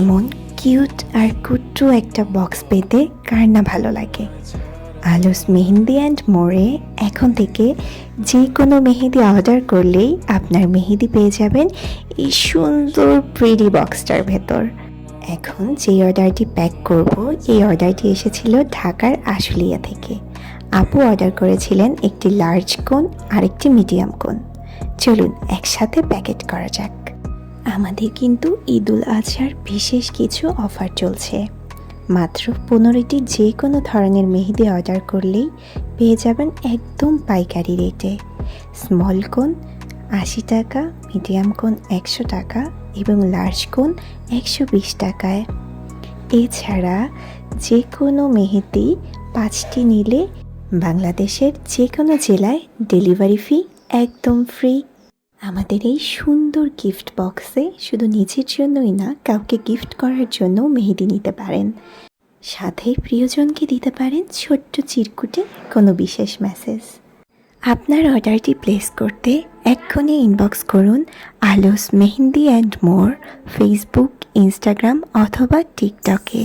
এমন কিউট আর কুট্টু একটা বক্স পেতে কার না ভালো লাগে? আলোস মেহেন্দি অ্যান্ড মোড়ে এখন থেকে যে কোনো মেহেদি অর্ডার করলেই আপনার মেহেদি পেয়ে যাবেন এই সুন্দর প্রিডি বক্সটার ভেতর। এখন যে অর্ডারটি প্যাক করব, এই অর্ডারটি এসেছিল ঢাকার আশুলিয়া থেকে। আপু অর্ডার করেছিলেন একটি লার্জ কোন আর একটি মিডিয়াম কোন চলুন একসাথে প্যাকেট করা যাক। আমাদের কিন্তু ঈদুল আজহার বিশেষ কিছু অফার চলছে। মাত্র পনেরোটি যে কোনো ধরনের মেহেদি অর্ডার করলেই পেয়ে যাবেন একদম পাইকারি রেটে। স্মল কোন, আশি টাকা, মিডিয়াম কোন একশো টাকা এবং লার্জ কোন একশো বিশ টাকায়। এছাড়া যে কোনো মেহেদি পাঁচটি নিলে বাংলাদেশের যে কোনো জেলায় ডেলিভারি ফি একদম ফ্রি আমাদের এই সুন্দর গিফট বক্সে শুধু নিজের জন্যই না, কাউকে গিফট করার জন্য মেহেদি নিতে পারেন। সাথে প্রিয়জনকে দিতে পারেন ছোট্ট চিরকুটে কোনো বিশেষ মেসেজ আপনার অর্ডারটি প্লেস করতে এক্ষণে ইনবক্স করুন আলোস Mehendi and more Facebook Instagram অথবা টিকটকে